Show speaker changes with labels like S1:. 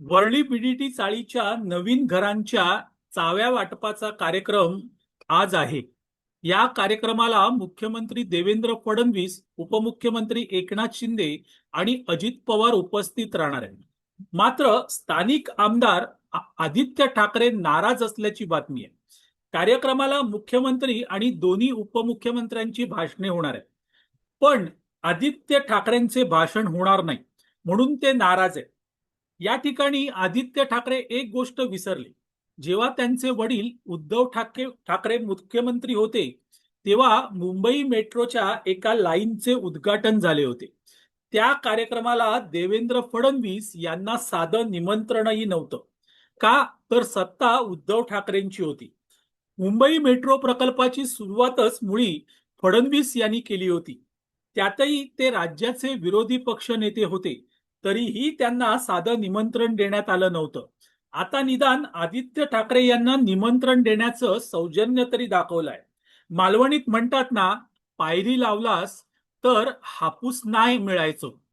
S1: वर्णी बीडीटी चाळीच्या नवीन घरांच्या चाव्या वाटपाचा कार्यक्रम आज आहे. या कार्यक्रमाला मुख्यमंत्री देवेंद्र फडणवीस उपमुख्यमंत्री एकनाथ शिंदे आणि अजित पवार उपस्थित राहणार आहेत. मात्र स्थानिक आमदार आदित्य ठाकरे नाराज असल्याची बातमी आहे. कार्यक्रमाला मुख्यमंत्री आणि दोन्ही उपमुख्यमंत्र्यांची भाषणे होणार आहेत. पण आदित्य ठाकरेंचे भाषण होणार नाही म्हणून ते नाराज आहेत. या ठिकाणी आदित्य ठाकरे एक गोष्ट विसरले. जेव्हा त्यांचे वडील उद्धव ठाकरे ठाकरे मुख्यमंत्री होते तेव्हा मुंबई मेट्रोच्या एका लाईनचे उद्घाटन झाले होते. त्या कार्यक्रमाला देवेंद्र फडणवीस यांना साधं निमंत्रणही नव्हतं. का? तर सत्ता उद्धव ठाकरेंची होती. मुंबई मेट्रो प्रकल्पाची सुरुवातच मुळी फडणवीस यांनी केली होती. त्यातही ते राज्याचे विरोधी पक्ष नेते होते. तरीही त्यांना साधं निमंत्रण देण्यात आलं नव्हतं. आता निदान आदित्य ठाकरे यांना निमंत्रण देण्याचं सौजन्य तरी दाखवलंय. मालवणीत म्हणतात ना पायरी लावलास तर हापूस नाही मिळायचो.